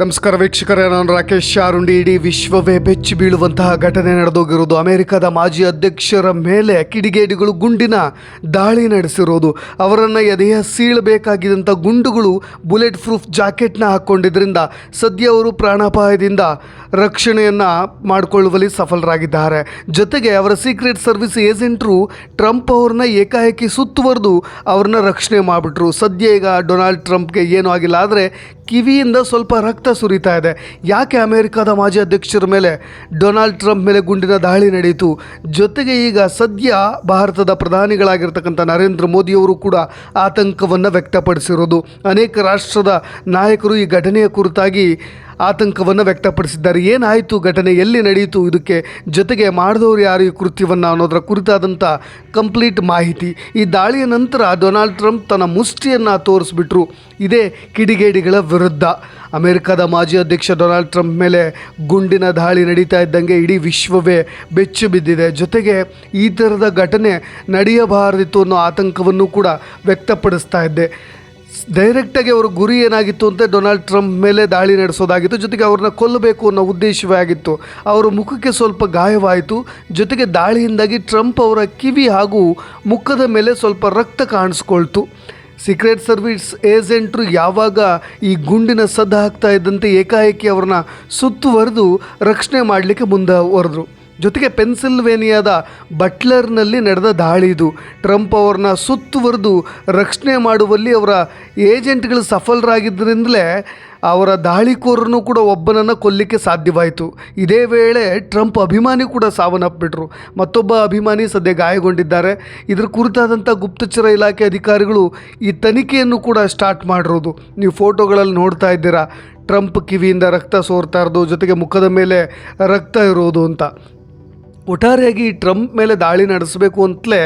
ನಮಸ್ಕಾರ ವೀಕ್ಷಕರೇ, ನಾನು ರಾಕೇಶ್ ಶಾರುಂಡಿ ಇಡೀ ವಿಶ್ವವೇ ಬೆಚ್ಚಿ ಬೀಳುವಂತಹ ಘಟನೆ ನಡೆದೋಗಿರೋದು. ಅಮೆರಿಕದ ಮಾಜಿ ಅಧ್ಯಕ್ಷರ ಮೇಲೆ ಕಿಡಿಗೇಡಿಗಳು ಗುಂಡಿನ ದಾಳಿ ನಡೆಸಿರೋದು. ಅವರನ್ನು ಎದೆಯ ಸೀಳಬೇಕಾಗಿದ್ದಂಥ ಗುಂಡುಗಳು ಬುಲೆಟ್ ಪ್ರೂಫ್ ಜಾಕೆಟ್ನ ಹಾಕ್ಕೊಂಡಿದ್ದರಿಂದ ಸದ್ಯ ಅವರು ಪ್ರಾಣಾಪಾಯದಿಂದ ರಕ್ಷಣೆಯನ್ನು ಮಾಡಿಕೊಳ್ಳುವಲ್ಲಿ ಸಫಲರಾಗಿದ್ದಾರೆ. ಜೊತೆಗೆ ಅವರ ಸೀಕ್ರೆಟ್ ಸರ್ವಿಸ್ ಏಜೆಂಟ್ರು ಟ್ರಂಪ್ ಅವ್ರನ್ನ ಏಕಾಏಕಿ ಸುತ್ತುವರೆದು ಅವ್ರನ್ನ ರಕ್ಷಣೆ ಮಾಡಿಬಿಟ್ರು. ಸದ್ಯ ಈಗ ಡೊನಾಲ್ಡ್ ಟ್ರಂಪ್ಗೆ ಏನೂ ಆಗಿಲ್ಲ. ಆದರೆ ಕಿವಿಯಿಂದ ಸ್ವಲ್ಪ ರಕ್ತ ಸುರಿತಾ ಇದೆ. ಯಾಕೆ ಅಮೆರಿಕದ ಮಾಜಿ ಅಧ್ಯಕ್ಷರ ಮೇಲೆ ಡೊನಾಲ್ಡ್ ಟ್ರಂಪ್ ಮೇಲೆ ಗುಂಡಿನ ದಾಳಿ ನಡೆಯಿತು? ಜೊತೆಗೆ ಈಗ ಸದ್ಯ ಭಾರತದ ಪ್ರಧಾನಿಗಳಾಗಿರ್ತಕ್ಕಂಥ ನರೇಂದ್ರ ಮೋದಿಯವರು ಕೂಡ ಆತಂಕವನ್ನು ವ್ಯಕ್ತಪಡಿಸಿರೋದು. ಅನೇಕ ರಾಷ್ಟ್ರದ ನಾಯಕರು ಈ ಘಟನೆಯ ಕುರಿತಾಗಿ ಆತಂಕವನ್ನು ವ್ಯಕ್ತಪಡಿಸಿದ್ದಾರೆ. ಏನಾಯಿತು ಘಟನೆ? ಎಲ್ಲಿ ನಡೆಯಿತು ಇದಕ್ಕೆ? ಜೊತೆಗೆ ಮಾಡಿದವರು ಯಾರು ಈ ಕೃತ್ಯವನ್ನು ಅನ್ನೋದರ ಕುರಿತಾದಂಥ ಕಂಪ್ಲೀಟ್ ಮಾಹಿತಿ. ಈ ದಾಳಿಯ ನಂತರ ಡೊನಾಲ್ಡ್ ಟ್ರಂಪ್ ತನ್ನ ಮುಷ್ಟಿಯನ್ನು ತೋರಿಸ್ಬಿಟ್ರು. ಇದೇ ಕಿಡಿಗೇಡಿಗಳ ವಿರುದ್ಧ. ಅಮೆರಿಕದ ಮಾಜಿ ಅಧ್ಯಕ್ಷ ಡೊನಾಲ್ಡ್ ಟ್ರಂಪ್ ಮೇಲೆ ಗುಂಡಿನ ದಾಳಿ ನಡೀತಾ ಇದ್ದಂಗೆ ಇಡೀ ವಿಶ್ವವೇ ಬೆಚ್ಚು ಬಿದ್ದಿದೆ. ಜೊತೆಗೆ ಈ ಥರದ ಘಟನೆ ನಡೆಯಬಾರದಿತ್ತು ಅನ್ನೋ ಆತಂಕವನ್ನು ಕೂಡ ವ್ಯಕ್ತಪಡಿಸ್ತಾ ಇದ್ದೆ. ಡೈರೆಕ್ಟಾಗಿ ಅವರ ಗುರಿ ಏನಾಗಿತ್ತು ಅಂತ ಡೊನಾಲ್ಡ್ ಟ್ರಂಪ್ ಮೇಲೆ ದಾಳಿ ನಡೆಸೋದಾಗಿತ್ತು. ಜೊತೆಗೆ ಅವ್ರನ್ನ ಕೊಲ್ಲಬೇಕು ಅನ್ನೋ ಉದ್ದೇಶವೇ ಆಗಿತ್ತು. ಅವರ ಮುಖಕ್ಕೆ ಸ್ವಲ್ಪ ಗಾಯವಾಯಿತು. ಜೊತೆಗೆ ದಾಳಿಯಿಂದಾಗಿ ಟ್ರಂಪ್ ಅವರ ಕಿವಿ ಹಾಗೂ ಮುಖದ ಮೇಲೆ ಸ್ವಲ್ಪ ರಕ್ತ ಕಾಣಿಸ್ಕೊಳ್ತು. ಸೀಕ್ರೆಟ್ ಸರ್ವಿಸ್ ಏಜೆಂಟ್ರು ಯಾವಾಗ ಈ ಗುಂಡಿನ ಸದ್ದು ಹಾಕ್ತಾ ಇದ್ದಂತೆ ಏಕಾಏಕಿ ಅವ್ರನ್ನ ಸುತ್ತುವರೆದು ರಕ್ಷಣೆ ಮಾಡಲಿಕ್ಕೆ ಮುಂದುವರೆದ್ರು ಜೊತೆಗೆ ಪೆನ್ಸಿಲ್ವೇನಿಯಾದ ಬಟ್ಲರ್ನಲ್ಲಿ ನಡೆದ ದಾಳಿ ಇದು. ಟ್ರಂಪ್ ಅವ್ರನ್ನ ಸುತ್ತುವರೆದು ರಕ್ಷಣೆ ಮಾಡುವಲ್ಲಿ ಅವರ ಏಜೆಂಟ್ಗಳು ಸಫಲರಾಗಿದ್ದರಿಂದಲೇ ಅವರ ದಾಳಿಕೋರನ್ನು ಕೂಡ ಒಬ್ಬನನ್ನು ಕೊಲ್ಲಿಕ್ಕೆ ಸಾಧ್ಯವಾಯಿತು. ಇದೇ ವೇಳೆ ಟ್ರಂಪ್ ಅಭಿಮಾನಿ ಕೂಡ ಸಾವನ್ನಪ್ಪಿಟ್ರು. ಮತ್ತೊಬ್ಬ ಅಭಿಮಾನಿ ಸದ್ಯ ಗಾಯಗೊಂಡಿದ್ದಾರೆ. ಇದರ ಕುರಿತಾದಂಥ ಗುಪ್ತಚರ ಇಲಾಖೆ ಅಧಿಕಾರಿಗಳು ಈ ತನಿಖೆಯನ್ನು ಕೂಡ ಸ್ಟಾರ್ಟ್ ಮಾಡಿರೋದು. ನೀವು ಫೋಟೋಗಳಲ್ಲಿ ನೋಡ್ತಾ ಇದ್ದೀರಾ. ಟ್ರಂಪ್ ಕಿವಿಯಿಂದ ರಕ್ತ ಸೋರ್ತಾ ಜೊತೆಗೆ ಮುಖದ ಮೇಲೆ ರಕ್ತ ಇರೋದು ಅಂತ. ಒಟ್ಟಾರೆಯಾಗಿ ಈ ಟ್ರಂಪ್ ಮೇಲೆ ದಾಳಿ ನಡೆಸಬೇಕು ಅಂತಲೇ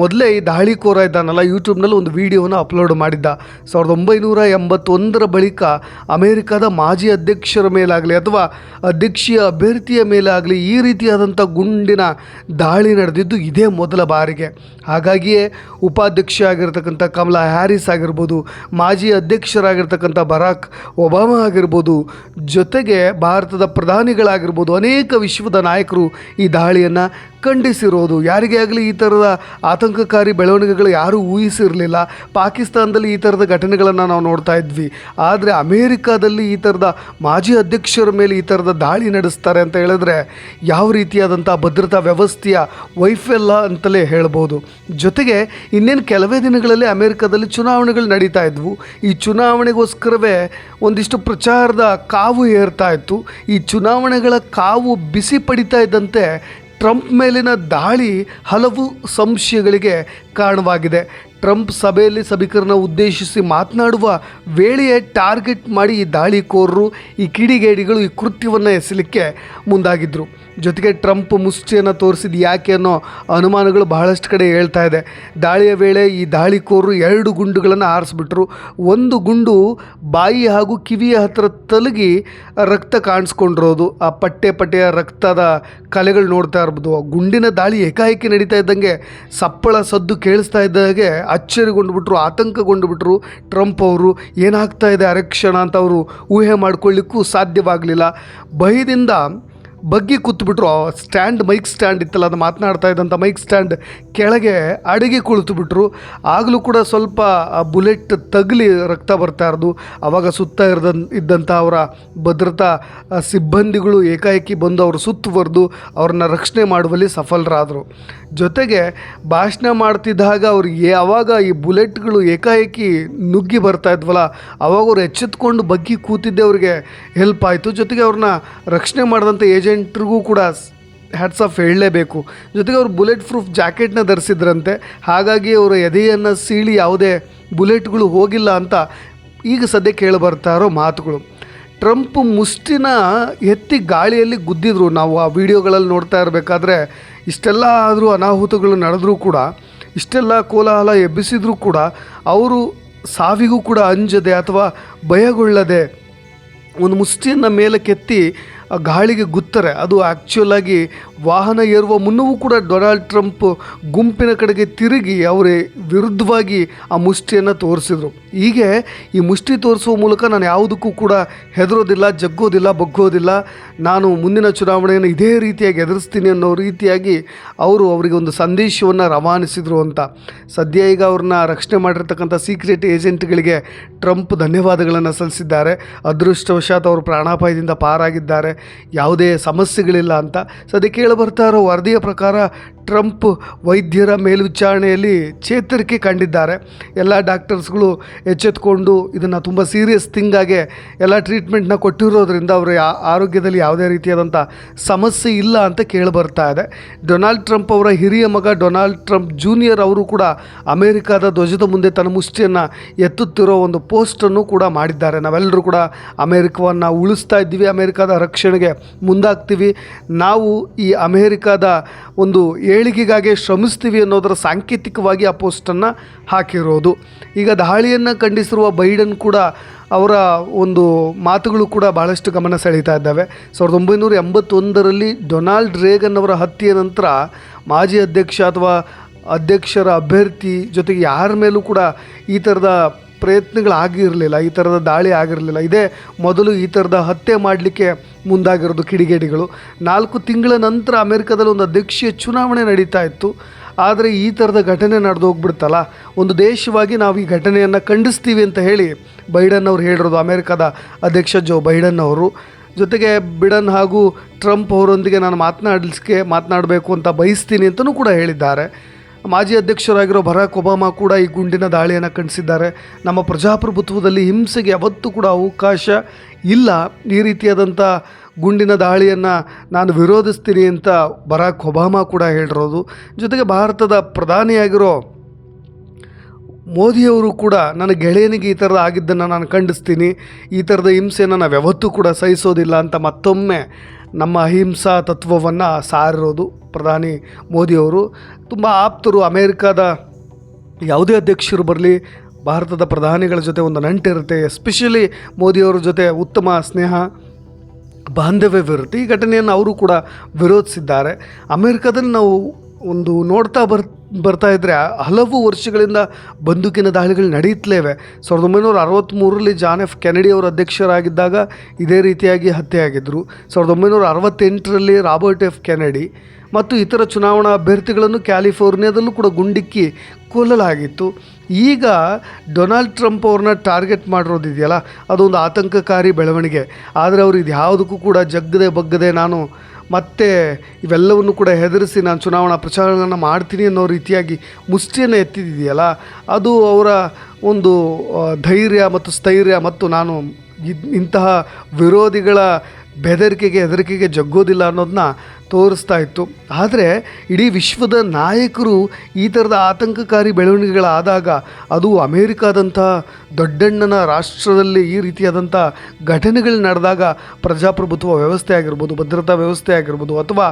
ಮೊದಲೇ ಈ ದಾಳಿಕೋರ ಇದ್ದಾನಲ್ಲ, ಯೂಟ್ಯೂಬ್ನಲ್ಲಿ ಒಂದು ವಿಡಿಯೋನ ಅಪ್ಲೋಡ್ ಮಾಡಿದ್ದ. ಸಾವಿರದ ಒಂಬೈನೂರ ಎಂಬತ್ತೊಂದರ ಬಳಿಕ ಅಮೇರಿಕಾದ ಮಾಜಿ ಅಧ್ಯಕ್ಷರ ಮೇಲಾಗಲಿ ಅಥವಾ ಅಧ್ಯಕ್ಷೀಯ ಅಭ್ಯರ್ಥಿಯ ಮೇಲಾಗಲಿ ಈ ರೀತಿಯಾದಂಥ ಗುಂಡಿನ ದಾಳಿ ನಡೆದಿದ್ದು ಇದೇ ಮೊದಲ ಬಾರಿಗೆ. ಹಾಗಾಗಿಯೇ ಉಪಾಧ್ಯಕ್ಷ ಆಗಿರ್ತಕ್ಕಂಥ ಕಮಲಾ ಹ್ಯಾರಿಸ್ ಆಗಿರ್ಬೋದು, ಮಾಜಿ ಅಧ್ಯಕ್ಷರಾಗಿರ್ತಕ್ಕಂಥ ಬರಾಕ್ ಒಬಾಮಾ ಆಗಿರ್ಬೋದು, ಜೊತೆಗೆ ಭಾರತದ ಪ್ರಧಾನಿಗಳಾಗಿರ್ಬೋದು, ಅನೇಕ ವಿಶ್ವದ ನಾಯಕರು ಈ ದಾಳಿಯನ್ನು ಖಂಡಿಸಿರೋದು. ಯಾರಿಗೇ ಆಗಲಿ ಈ ಥರದ ಆತಂಕಕಾರಿ ಬೆಳವಣಿಗೆಗಳು ಯಾರೂ ಊಹಿಸಿರಲಿಲ್ಲ. ಪಾಕಿಸ್ತಾನದಲ್ಲಿ ಈ ಥರದ ಘಟನೆಗಳನ್ನು ನಾವು ನೋಡ್ತಾ ಇದ್ವಿ. ಆದರೆ ಅಮೇರಿಕಾದಲ್ಲಿ ಈ ಥರದ ಮಾಜಿ ಅಧ್ಯಕ್ಷರ ಮೇಲೆ ಈ ಥರದ ದಾಳಿ ನಡೆಸ್ತಾರೆ ಅಂತ ಹೇಳಿದ್ರೆ ಯಾವ ರೀತಿಯಾದಂಥ ಭದ್ರತಾ ವ್ಯವಸ್ಥೆಯ ವೈಫಲ್ಯ ಅಂತಲೇ ಹೇಳ್ಬೋದು. ಜೊತೆಗೆ ಇನ್ನೇನು ಕೆಲವೇ ದಿನಗಳಲ್ಲಿ ಅಮೇರಿಕಾದಲ್ಲಿ ಚುನಾವಣೆಗಳು ನಡೀತಾ ಇದ್ವು. ಈ ಚುನಾವಣೆಗೋಸ್ಕರವೇ ಒಂದಿಷ್ಟು ಪ್ರಚಾರದ ಕಾವು ಏರ್ತಾ ಇತ್ತು. ಈ ಚುನಾವಣೆಗಳ ಕಾವು ಬಿಸಿ ಪಡಿತಾ ಇದ್ದಂತೆ ಟ್ರಂಪ್ ಮೇಲಿನ ದಾಳಿ ಹಲವು ಸಂಶಯಗಳಿಗೆ ಕಾರಣವಾಗಿದೆ. ಟ್ರಂಪ್ ಸಭೆಯಲ್ಲಿ ಸಭಿಕರನ್ನ ಉದ್ದೇಶಿಸಿ ಮಾತನಾಡುವ ವೇಳೆಯೇ ಟಾರ್ಗೆಟ್ ಮಾಡಿ ಈ ದಾಳಿಕೋರರು, ಈ ಕಿಡಿಗೇಡಿಗಳು ಈ ಕೃತ್ಯವನ್ನು ಎಸಲಿಕ್ಕೆ ಮುಂದಾಗಿದ್ದರು ಜೊತೆಗೆ ಟ್ರಂಪ್ ಮುಷ್ಟಿಯನ್ನು ತೋರಿಸಿದ ಯಾಕೆ ಅನ್ನೋ ಅನುಮಾನಗಳು ಬಹಳಷ್ಟು ಕಡೆ ಹೇಳ್ತಾ ಇದೆ. ದಾಳಿಯ ವೇಳೆ ಈ ದಾಳಿಕೋರರು ಎರಡು ಗುಂಡುಗಳನ್ನು ಆರಿಸ್ಬಿಟ್ರು. ಒಂದು ಗುಂಡು ಬಾಯಿ ಹಾಗೂ ಕಿವಿಯ ಹತ್ತಿರ ತಲುಗಿ ರಕ್ತ ಕಾಣಿಸ್ಕೊಂಡಿರೋದು. ಆ ಪಟ್ಟೆ ಪಟ್ಟೆಯ ರಕ್ತದ ಕಲೆಗಳು ನೋಡ್ತಾ ಇರ್ಬೋದು. ಗುಂಡಿನ ದಾಳಿ ಏಕಾಏಕಿ ನಡೀತಾ ಇದ್ದಂಗೆ ಸಪ್ಪಳ ಸದ್ದು ಕೇಳಿಸ್ತಾ ಇದ್ದಾಗೆ ಅಚ್ಚರಿಗೊಂಡುಬಿಟ್ರು, ಆತಂಕಗೊಂಡುಬಿಟ್ರು ಟ್ರಂಪ್ ಅವರು. ಏನಾಗ್ತಾ ಇದೆ ಅರಕ್ಷಣ ಅಂತ ಅವರು ಊಹೆ ಮಾಡ್ಕೊಳ್ಳಿಕ್ಕೂ ಸಾಧ್ಯವಾಗಲಿಲ್ಲ. ಭಯದಿಂದ ಬಗ್ಗಿ ಕೂತ್ಬಿಟ್ರು. ಆ ಸ್ಟ್ಯಾಂಡ್, ಮೈಕ್ ಸ್ಟ್ಯಾಂಡ್ ಇತ್ತಲ್ಲ, ಅದು ಮಾತನಾಡ್ತಾ ಇದ್ದಂಥ ಮೈಕ್ ಸ್ಟ್ಯಾಂಡ್ ಕೆಳಗೆ ಅಡುಗೆ ಕುಳಿತುಬಿಟ್ರು. ಆಗಲೂ ಕೂಡ ಸ್ವಲ್ಪ ಆ ಬುಲೆಟ್ ತಗಲಿ ರಕ್ತ ಬರ್ತಾ ಇರೋದು. ಆವಾಗ ಸುತ್ತ ಇರದ ಇದ್ದಂಥ ಅವರ ಭದ್ರತಾ ಸಿಬ್ಬಂದಿಗಳು ಏಕಾಏಕಿ ಬಂದು ಅವರು ಸುತ್ತುವರೆದು ಅವ್ರನ್ನ ರಕ್ಷಣೆ ಮಾಡುವಲ್ಲಿ ಸಫಲರಾದರು. ಜೊತೆಗೆ ಭಾಷಣ ಮಾಡ್ತಿದ್ದಾಗ ಅವ್ರು ಯಾವಾಗ ಈ ಬುಲೆಟ್ಗಳು ಏಕಾಏಕಿ ನುಗ್ಗಿ ಬರ್ತಾ ಇದ್ವಲ್ಲ, ಅವಾಗ ಅವ್ರು ಎಚ್ಚೆತ್ಕೊಂಡು ಬಗ್ಗಿ ಕೂತಿದ್ದೆ ಅವ್ರಿಗೆ ಹೆಲ್ಪ್ ಆಯಿತು. ಜೊತೆಗೆ ಅವ್ರನ್ನ ರಕ್ಷಣೆ ಮಾಡಿದಂಥ ಏಜೆಂಟ್ರಿಗೂ ಕೂಡ ಹ್ಯಾಟ್ಸ್ ಆಫ್ ಹೇಳಲೇಬೇಕು. ಜೊತೆಗೆ ಅವರು ಬುಲೆಟ್ ಪ್ರೂಫ್ ಜಾಕೆಟ್ನ ಧರಿಸಿದ್ರಂತೆ. ಹಾಗಾಗಿ ಅವರ ಎದೆಯನ್ನು ಸೀಳಿ ಯಾವುದೇ ಬುಲೆಟ್ಗಳು ಹೋಗಿಲ್ಲ ಅಂತ ಈಗ ಸದ್ಯ ಕೇಳಿ ಬರ್ತಾ ಇರೋ ಮಾತುಗಳು. ಟ್ರಂಪ್ ಮುಷ್ಟಿನ ಎತ್ತಿ ಗಾಳಿಯಲ್ಲಿ ಗುದ್ದಿದ್ರು. ನಾವು ಆ ವಿಡಿಯೋಗಳಲ್ಲಿ ನೋಡ್ತಾ ಇರಬೇಕಾದ್ರೆ ಇಷ್ಟೆಲ್ಲ ಆದರೂ ಅನಾಹುತಗಳು ನಡೆದರೂ ಕೂಡ, ಇಷ್ಟೆಲ್ಲ ಕೋಲಾಹಲ ಎಬ್ಬಿಸಿದರೂ ಕೂಡ ಅವರು ಸಾವಿಗೂ ಕೂಡ ಅಂಜದೆ ಅಥವಾ ಭಯಗೊಳ್ಳದೆ ಒಂದು ಮುಷ್ಟಿಯನ್ನು ಮೇಲಕ್ಕೆತ್ತಿ ಆ ಗಾಳಿಗೆ ಗುತ್ತಾರೆ. ಅದು ಆ್ಯಕ್ಚುಲಾಗಿ ವಾಹನ ಏರುವ ಮುನ್ನವೂ ಕೂಡ ಡೊನಾಲ್ಡ್ ಟ್ರಂಪ್ ಗುಂಪಿನ ಕಡೆಗೆ ತಿರುಗಿ ಅವರೇ ವಿರುದ್ಧವಾಗಿ ಆ ಮುಷ್ಟಿಯನ್ನು ತೋರಿಸಿದರು. ಹೀಗೆ ಈ ಮುಷ್ಟಿ ತೋರಿಸುವ ಮೂಲಕ ನಾನು ಯಾವುದಕ್ಕೂ ಕೂಡ ಹೆದರೋದಿಲ್ಲ, ಜಗ್ಗೋದಿಲ್ಲ, ಬಗ್ಗೋದಿಲ್ಲ. ನಾನು ಮುಂದಿನ ಚುನಾವಣೆಯನ್ನು ಇದೇ ರೀತಿಯಾಗಿ ಎದುರಿಸ್ತೀನಿ ಅನ್ನೋ ರೀತಿಯಾಗಿ ಅವರು ಅವರಿಗೆ ಒಂದು ಸಂದೇಶವನ್ನು ರವಾನಿಸಿದರು ಅಂತ. ಸದ್ಯ ಈಗ ಅವ್ರನ್ನ ರಕ್ಷಣೆ ಮಾಡಿರ್ತಕ್ಕಂಥ ಸೀಕ್ರೆಟ್ ಏಜೆಂಟ್ಗಳಿಗೆ ಟ್ರಂಪ್ ಧನ್ಯವಾದಗಳನ್ನು ಸಲ್ಲಿಸಿದ್ದಾರೆ. ಅದೃಷ್ಟವಶಾತ್ ಅವರು ಪ್ರಾಣಾಪಾಯದಿಂದ ಪಾರಾಗಿದ್ದಾರೆ. ಯಾವುದೇ ಸಮಸ್ಯೆಗಳಿಲ್ಲ ಅಂತ. ಸದ್ಯ ಕೇಳಿ ಬರ್ತಾ ಇರೋ ವರದಿಯ ಪ್ರಕಾರ ಟ್ರಂಪ್ ವೈದ್ಯರ ಮೇಲ್ವಿಚಾರಣೆಯಲ್ಲಿ ಚೇತರಿಕೆ ಕಂಡಿದ್ದಾರೆ. ಎಲ್ಲ ಡಾಕ್ಟರ್ಸ್ಗಳು ಎಚ್ಚೆತ್ಕೊಂಡು ಇದನ್ನು ತುಂಬ ಸೀರಿಯಸ್ ಥಿಂಗಾಗೆ ಎಲ್ಲ ಟ್ರೀಟ್ಮೆಂಟ್ನ ಕೊಟ್ಟಿರೋದ್ರಿಂದ ಅವರ ಆರೋಗ್ಯದಲ್ಲಿ ಯಾವುದೇ ರೀತಿಯಾದಂಥ ಸಮಸ್ಯೆ ಇಲ್ಲ ಅಂತ ಕೇಳಿ ಬರ್ತಾ ಇದೆ. ಡೊನಾಲ್ಡ್ ಟ್ರಂಪ್ ಅವರ ಹಿರಿಯ ಮಗ ಡೊನಾಲ್ಡ್ ಟ್ರಂಪ್ ಜೂನಿಯರ್ ಅವರು ಕೂಡ ಅಮೇರಿಕಾದ ಧ್ವಜದ ಮುಂದೆ ತನ್ನ ಮುಷ್ಟಿಯನ್ನು ಎತ್ತುತ್ತಿರೋ ಒಂದು ಪೋಸ್ಟನ್ನು ಕೂಡ ಮಾಡಿದ್ದಾರೆ. ನಾವೆಲ್ಲರೂ ಕೂಡ ಅಮೇರಿಕವನ್ನು ಉಳಿಸ್ತಾ ಇದ್ದೀವಿ. ಅಮೇರಿಕಾದ ರಕ್ಷಣೆಗೆ ಮುಂದಾಗ್ತೀವಿ. ನಾವು ಈ ಅಮೇರಿಕಾದ ಒಂದು ಏಳಿಗೆಗಾಗಿ ಶ್ರಮಿಸ್ತೀವಿ ಅನ್ನೋದರ ಸಾಂಕೇತಿಕವಾಗಿ ಆ ಪೋಸ್ಟನ್ನು ಹಾಕಿರೋದು. ಈಗ ದಾಳಿಯನ್ನು ಖಂಡಿಸಿರುವ ಬೈಡನ್ ಕೂಡ ಅವರ ಒಂದು ಮಾತುಗಳು ಕೂಡ ಬಹಳಷ್ಟು ಗಮನ ಸೆಳೀತಾ ಇದ್ದಾವೆ. ಸಾವಿರದ ಒಂಬೈನೂರ ಎಂಬತ್ತೊಂದರಲ್ಲಿ ಡೊನಾಲ್ಡ್ ರೇಗನ್ ಅವರ ಹತ್ಯೆಯ ನಂತರ ಮಾಜಿ ಅಧ್ಯಕ್ಷ ಅಥವಾ ಅಧ್ಯಕ್ಷರ ಅಭ್ಯರ್ಥಿ ಜೊತೆಗೆ ಯಾರ ಮೇಲೂ ಕೂಡ ಈ ಥರದ ಪ್ರಯತ್ನಗಳಾಗಿರಲಿಲ್ಲ, ಈ ಥರದ ದಾಳಿ ಆಗಿರಲಿಲ್ಲ. ಇದೇ ಮೊದಲು ಈ ಥರದ ಹತ್ಯೆ ಮಾಡಲಿಕ್ಕೆ ಮುಂದಾಗಿರೋದು ಕಿಡಿಗೇಡಿಗಳು. ನಾಲ್ಕು ತಿಂಗಳ ನಂತರ ಅಮೆರಿಕದಲ್ಲಿ ಒಂದು ಅಧ್ಯಕ್ಷೀಯ ಚುನಾವಣೆ ನಡೀತಾ ಇತ್ತು. ಆದರೆ ಈ ಥರದ ಘಟನೆ ನಡೆದು ಹೋಗ್ಬಿಡ್ತಲ್ಲ? ಒಂದು ದೇಶವಾಗಿ ನಾವು ಈ ಘಟನೆಯನ್ನು ಖಂಡಿಸ್ತೀವಿ ಅಂತ ಹೇಳಿ ಬೈಡನ್ ಅವರು ಹೇಳಿರೋದು, ಅಮೆರಿಕದ ಅಧ್ಯಕ್ಷ ಜೋ ಬೈಡನ್ ಅವರು. ಜೊತೆಗೆ ಬಿಡನ್ ಹಾಗೂ ಟ್ರಂಪ್ ಅವರೊಂದಿಗೆ ನಾನು ಮಾತನಾಡಲಿಕ್ಕೆ ಮಾತನಾಡಬೇಕು ಅಂತ ಬಯಸ್ತೀನಿ ಅಂತಲೂ ಕೂಡ ಹೇಳಿದ್ದಾರೆ. ಮಾಜಿ ಅಧ್ಯಕ್ಷರಾಗಿರೋ ಬರಾಕ್ ಒಬಾಮಾ ಕೂಡ ಈ ಗುಂಡಿನ ದಾಳಿಯನ್ನು ಖಂಡಿಸಿದ್ದಾರೆ. ನಮ್ಮ ಪ್ರಜಾಪ್ರಭುತ್ವದಲ್ಲಿ ಹಿಂಸೆಗೆ ಯಾವತ್ತೂ ಕೂಡ ಅವಕಾಶ ಇಲ್ಲ. ಈ ರೀತಿಯಾದಂಥ ಗುಂಡಿನ ದಾಳಿಯನ್ನು ನಾನು ವಿರೋಧಿಸ್ತೀನಿ ಅಂತ ಬರಾಕ್ ಒಬಾಮಾ ಕೂಡ ಹೇಳಿರೋದು. ಜೊತೆಗೆ ಭಾರತದ ಪ್ರಧಾನಿಯಾಗಿರೋ ಮೋದಿಯವರು ಕೂಡ ನನ್ನ ಗೆಳೆಯನಿಗೆ ಈ ಥರದ ಆಗಿದ್ದನ್ನು ನಾನು ಖಂಡಿಸ್ತೀನಿ. ಈ ಥರದ ಹಿಂಸೆಯನ್ನು ನಾವು ಯಾವತ್ತೂ ಕೂಡ ಸಹಿಸೋದಿಲ್ಲ ಅಂತ ಮತ್ತೊಮ್ಮೆ ನಮ್ಮ ಅಹಿಂಸಾ ತತ್ವವನ್ನು ಸಾರಿರೋದು ಪ್ರಧಾನಿ ಮೋದಿಯವರು. ತುಂಬ ಆಪ್ತರು, ಅಮೇರಿಕಾದ ಯಾವುದೇ ಅಧ್ಯಕ್ಷರು ಬರಲಿ, ಭಾರತದ ಪ್ರಧಾನಿಗಳ ಜೊತೆ ಒಂದು ನಂಟಿರುತ್ತೆ ಎಸ್ಪೆಷಲಿ ಮೋದಿಯವರ ಜೊತೆ ಉತ್ತಮ ಸ್ನೇಹ, ಬಾಂಧವ್ಯವಿರುತ್ತೆ. ಈ ಘಟನೆಯನ್ನು ಅವರು ಕೂಡ ವಿರೋಧಿಸಿದ್ದಾರೆ. ಅಮೇರಿಕಾದಲ್ಲಿ ನಾವು ಒಂದು ನೋಡ್ತಾ ಬರ್, ಬರ್ತಾ ಇದ್ದರೆ ಹಲವು ವರ್ಷಗಳಿಂದ ಬಂದೂಕಿನ ದಾಳಿಗಳು ನಡೆಯುತ್ತಲೇವೆ ಸಾವಿರದ ಒಂಬೈನೂರ ಅರವತ್ತ್ಮೂರರಲ್ಲಿ ಜಾನ್ ಎಫ್ ಕೆನಡಿ ಅವರು ಅಧ್ಯಕ್ಷರಾಗಿದ್ದಾಗ ಇದೇ ರೀತಿಯಾಗಿ ಹತ್ಯೆಯಾಗಿದ್ದರು ಸಾವಿರದ ಒಂಬೈನೂರ ಅರವತ್ತೆಂಟರಲ್ಲಿ ರಾಬರ್ಟ್ ಎಫ್ ಕೆನಡಿ ಮತ್ತು ಇತರ ಚುನಾವಣಾ ಅಭ್ಯರ್ಥಿಗಳನ್ನು ಕ್ಯಾಲಿಫೋರ್ನಿಯಾದಲ್ಲೂ ಕೂಡ ಗುಂಡಿಕ್ಕಿ ಕೊಲ್ಲಲಾಗಿತ್ತು. ಈಗ ಡೊನಾಲ್ಡ್ ಟ್ರಂಪ್ ಅವ್ರನ್ನ ಟಾರ್ಗೆಟ್ ಮಾಡಿರೋದಿದೆಯಲ್ಲ, ಅದೊಂದು ಆತಂಕಕಾರಿ ಬೆಳವಣಿಗೆ. ಆದರೆ ಅವರು ಇದು ಯಾವುದಕ್ಕೂ ಕೂಡ ಜಗ್ಗದೆ ಬಗ್ಗದೆ ನಾನು ಮತ್ತೆ ಇವೆಲ್ಲವನ್ನು ಕೂಡ ಹೆದರಿಸಿ ನಾನು ಚುನಾವಣಾ ಪ್ರಚಾರಗಳನ್ನು ಮಾಡ್ತೀನಿ ಅನ್ನೋ ರೀತಿಯಾಗಿ ಮುಷ್ಟಿಯನ್ನು ಎತ್ತಿದೆಯಲ್ಲ ಅದು ಅವರ ಒಂದು ಧೈರ್ಯ ಮತ್ತು ಸ್ಥೈರ್ಯ ಮತ್ತು ನಾನು ಇಂತಹ ವಿರೋಧಿಗಳ ಬೆದರಿಕೆಗೆ, ಹೆದರಿಕೆಗೆ ಜಗ್ಗೋದಿಲ್ಲ ಅನ್ನೋದನ್ನ ತೋರಿಸ್ತಾ ಇತ್ತು. ಆದರೆ ಇಡೀ ವಿಶ್ವದ ನಾಯಕರು ಈ ಥರದ ಆತಂಕಕಾರಿ ಬೆಳವಣಿಗೆಗಳಾದಾಗ ಅದು ಅಮೇರಿಕಾದಂಥ ದೊಡ್ಡಣ್ಣನ ರಾಷ್ಟ್ರದಲ್ಲಿ ಈ ರೀತಿಯಾದಂಥ ಘಟನೆಗಳು ನಡೆದಾಗ ಪ್ರಜಾಪ್ರಭುತ್ವ ವ್ಯವಸ್ಥೆ ಆಗಿರ್ಬೋದು, ಭದ್ರತಾ ವ್ಯವಸ್ಥೆ ಆಗಿರ್ಬೋದು ಅಥವಾ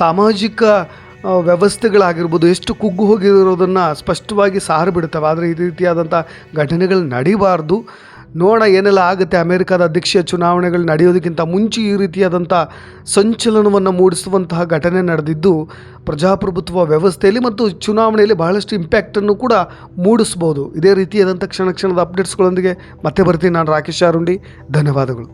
ಸಾಮಾಜಿಕ ವ್ಯವಸ್ಥೆಗಳಾಗಿರ್ಬೋದು ಎಷ್ಟು ಕುಗ್ಗು ಹೋಗಿರೋದನ್ನು ಸ್ಪಷ್ಟವಾಗಿ ಸಾರಿಬಿಡ್ತವೆ ಆದರೆ ಈ ರೀತಿಯಾದಂಥ ಘಟನೆಗಳು ನಡಿಬಾರ್ದು. ನೋಡೋಣ ಏನೆಲ್ಲ ಆಗುತ್ತೆ ಅಮೆರಿಕದ ಅಧ್ಯಕ್ಷೀಯ ಚುನಾವಣೆಗಳು ನಡೆಯೋದಕ್ಕಿಂತ ಮುಂಚೆ ಈ ರೀತಿಯಾದಂಥ ಸಂಚಲನವನ್ನು ಮೂಡಿಸುವಂತಹ ಘಟನೆ ನಡೆದಿದ್ದು, ಪ್ರಜಾಪ್ರಭುತ್ವ ವ್ಯವಸ್ಥೆಯಲ್ಲಿ ಮತ್ತು ಚುನಾವಣೆಯಲ್ಲಿ ಬಹಳಷ್ಟು ಇಂಪ್ಯಾಕ್ಟನ್ನು ಕೂಡ ಮೂಡಿಸ್ಬೋದು. ಇದೇ ರೀತಿಯಾದಂಥ ಕ್ಷಣ ಕ್ಷಣದ ಅಪ್ಡೇಟ್ಸ್ಗಳೊಂದಿಗೆ ಮತ್ತೆ ಬರ್ತೀನಿ ನಾನು ರಾಕೇಶ್ ಆರುಂಡಿ ಧನ್ಯವಾದಗಳು.